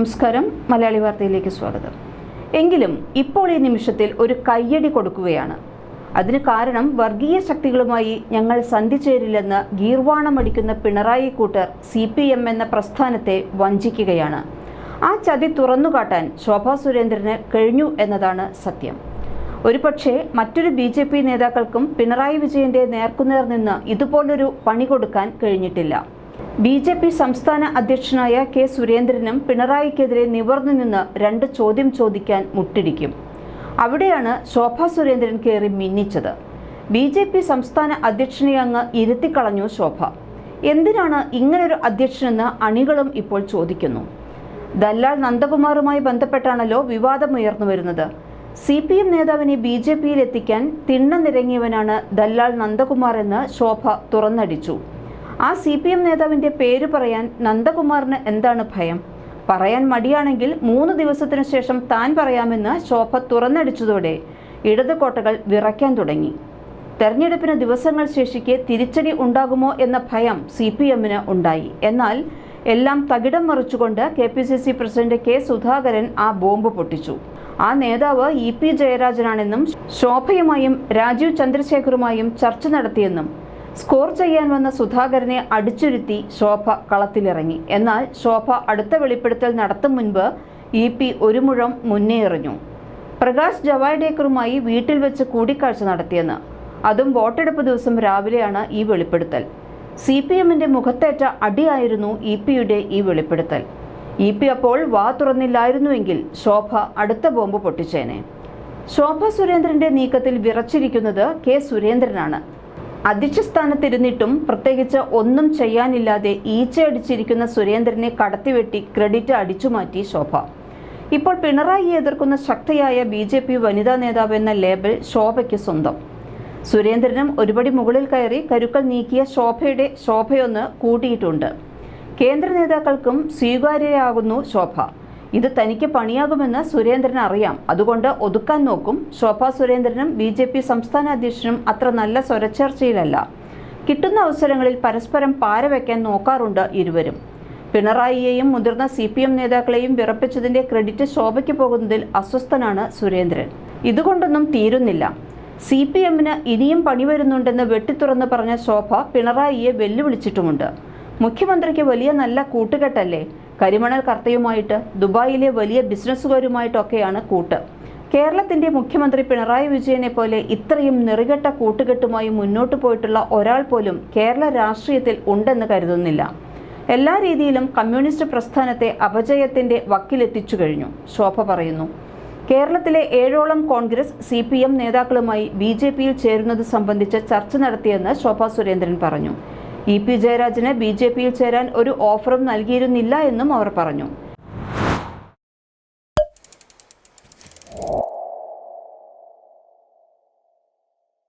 നമസ്കാരം. മലയാളി വാർത്തയിലേക്ക് സ്വാഗതം. എങ്കിലും ഇപ്പോൾ ഈ നിമിഷത്തിൽ ഒരു കയ്യടി കൊടുക്കുകയാണ്. അതിന് കാരണം വർഗീയ ശക്തികളുമായി ഞങ്ങൾ സന്ധി ചേരില്ലെന്ന് ഗീർവാണമടിക്കുന്ന പിണറായി കൂട്ടർ സി പി എം എന്ന പ്രസ്ഥാനത്തെ വഞ്ചിക്കുകയാണ്. ആ ചതി തുറന്നുകാട്ടാൻ ശോഭാ സുരേന്ദ്രന് കഴിഞ്ഞു എന്നതാണ് സത്യം. ഒരുപക്ഷെ മറ്റൊരു ബി ജെ പി നേതാക്കൾക്കും പിണറായി വിജയന്റെ നേർക്കുനേർ നിന്ന് ഇതുപോലൊരു പണി കൊടുക്കാൻ കഴിഞ്ഞിട്ടില്ല. ബി ജെ പി സംസ്ഥാന അധ്യക്ഷനായ കെ സുരേന്ദ്രനും പിണറായിക്കെതിരെ നിവർന്നു നിന്ന് രണ്ട് ചോദ്യം ചോദിക്കാൻ മുട്ടിടിക്കും. അവിടെയാണ് ശോഭാ സുരേന്ദ്രൻ കയറി മിന്നിച്ചത്. ബി ജെ പി സംസ്ഥാന അധ്യക്ഷനെ അങ്ങ് ഇരുത്തിക്കളഞ്ഞു ശോഭ. എന്തിനാണ് ഇങ്ങനൊരു അധ്യക്ഷനെന്ന് അണികളും ഇപ്പോൾ ചോദിക്കുന്നു. ദല്ലാൽ നന്ദകുമാറുമായി ബന്ധപ്പെട്ടാണല്ലോ വിവാദമുയർന്നു വരുന്നത്. സി പി എം നേതാവിനെ ബി ജെ പിയിൽ എത്തിക്കാൻ തിണ്ണനിരങ്ങിയവനാണ് ദല്ലാൽ നന്ദകുമാർ എന്ന് ശോഭ തുറന്നടിച്ചു. ആ സി പി എം നേതാവിന്റെ പേര് പറയാൻ നന്ദകുമാറിന് എന്താണ് ഭയം? പറയാൻ മടിയാണെങ്കിൽ മൂന്ന് ദിവസത്തിനു ശേഷം താൻ പറയാമെന്ന് ശോഭ തുറന്നടിച്ചതോടെ ഇടത് കോട്ടകൾ വിറയ്ക്കാൻ തുടങ്ങി. തെരഞ്ഞെടുപ്പിന് ദിവസങ്ങൾ ശേഷിക്കെ തിരിച്ചടി ഉണ്ടാകുമോ എന്ന ഭയം സി പി എമ്മിന് ഉണ്ടായി. എന്നാൽ എല്ലാം തകിടം മറിച്ചുകൊണ്ട് K P C C president K Sudhakaran ആ ബോംബ് പൊട്ടിച്ചു. ആ നേതാവ് ഇ പി ജയരാജനാണെന്നും ശോഭയുമായും രാജീവ് ചന്ദ്രശേഖറുമായും ചർച്ച നടത്തിയെന്നും സ്കോർ ചെയ്യാൻ വന്ന സുധാകരനെ അടിച്ചുരുത്തി ശോഭ കളത്തിലിറങ്ങി. എന്നാൽ ശോഭ അടുത്ത വെളിപ്പെടുത്തൽ നടത്തും മുൻപ് ഇ പി ഒരു മുഴം മുന്നേ എറിഞ്ഞു. പ്രകാശ് ജവാഡേക്കറുമായി വീട്ടിൽ വെച്ച് കൂടിക്കാഴ്ച നടത്തിയെന്ന്. അതും വോട്ടെടുപ്പ് ദിവസം രാവിലെയാണ് ഈ വെളിപ്പെടുത്തൽ. സി പി എമ്മിന്റെ മുഖത്തേറ്റ അടിയായിരുന്നു ഇ പിയുടെ ഈ വെളിപ്പെടുത്തൽ. ഇ പി അപ്പോൾ വാ തുറന്നില്ലായിരുന്നുവെങ്കിൽ ശോഭ അടുത്ത ബോംബ് പൊട്ടിച്ചേനെ. ശോഭ സുരേന്ദ്രന്റെ നീക്കത്തിൽ വിറച്ചിരിക്കുന്നത് കെ സുരേന്ദ്രനാണ്. അധ്യക്ഷ സ്ഥാനത്തിരുന്നിട്ടും പ്രത്യേകിച്ച് ഒന്നും ചെയ്യാനില്ലാതെ ഈച്ചയടിച്ചിരിക്കുന്ന സുരേന്ദ്രനെ കടത്തിവെട്ടി ക്രെഡിറ്റ് അടിച്ചുമാറ്റി ശോഭ. ഇപ്പോൾ പിണറായിയെ എതിർക്കുന്ന ശക്തിയായ ബി ജെ പി വനിതാ നേതാവ് എന്ന ലേബൽ ശോഭയ്ക്ക് സ്വന്തം. സുരേന്ദ്രനും ഒരുപടി മുകളിൽ കയറി കരുക്കൾ നീക്കിയ ശോഭയുടെ ശോഭയൊന്ന് കൂട്ടിയിട്ടുണ്ട്. കേന്ദ്ര നേതാക്കൾക്കും സ്വീകാര്യയാകുന്നു ശോഭ. ഇത് തനിക്ക് പണിയാകുമെന്ന് സുരേന്ദ്രൻ അറിയാം. അതുകൊണ്ട് ഒതുക്കാൻ നോക്കും. ശോഭ സുരേന്ദ്രനും ബി ജെ പി സംസ്ഥാന അധ്യക്ഷനും അത്ര നല്ല സ്വരചർച്ചയിലല്ല കിട്ടുന്ന അവസരങ്ങളിൽ പരസ്പരം പാര പാരവയ്ക്കാൻ നോക്കാറുണ്ട് ഇരുവരും. പിണറായിയെയും മുതിർന്ന സി പി എം നേതാക്കളെയും വിറപ്പിച്ചതിന്റെ ക്രെഡിറ്റ് ശോഭയ്ക്ക് പോകുന്നതിൽ അസ്വസ്ഥനാണ് സുരേന്ദ്രൻ. ഇതുകൊണ്ടൊന്നും തീരുന്നില്ല. സി പി എമ്മിന് ഇനിയും പണി വരുന്നുണ്ടെന്ന് വെട്ടിത്തുറന്ന് പറഞ്ഞ ശോഭ പിണറായിയെ വെല്ലുവിളിച്ചിട്ടുമുണ്ട്. മുഖ്യമന്ത്രിക്ക് വലിയ നല്ല കൂട്ടുകെട്ടല്ലേ? കരിമണൽ കർത്തയുമായിട്ട് ദുബായിലെ വലിയ ബിസിനസ്സുകാരുമായിട്ടൊക്കെയാണ് കൂട്ട്. കേരളത്തിന്റെ മുഖ്യമന്ത്രി പിണറായി വിജയനെ പോലെ ഇത്രയും നിറുകെട്ട കൂട്ടുകെട്ടുമായി മുന്നോട്ട് പോയിട്ടുള്ള ഒരാൾ പോലും കേരള രാഷ്ട്രീയത്തിൽ ഉണ്ടെന്ന് കരുതുന്നില്ല. എല്ലാ രീതിയിലും കമ്മ്യൂണിസ്റ്റ് പ്രസ്ഥാനത്തെ അപജയത്തിന്റെ വക്കിലെത്തിച്ചു കഴിഞ്ഞു ശോഭ പറയുന്നു. കേരളത്തിലെ ഏഴോളം കോൺഗ്രസ് സി പി എം നേതാക്കളുമായി ബി ജെ പിയിൽ ചേരുന്നത് സംബന്ധിച്ച് ചർച്ച നടത്തിയെന്ന് ശോഭാ സുരേന്ദ്രൻ പറഞ്ഞു. ഇ പി ജയരാജന് ബി ജെ പിയിൽ ചേരാൻ ഒരു ഓഫറും നൽകിയിരുന്നില്ല എന്നും അവർ പറഞ്ഞു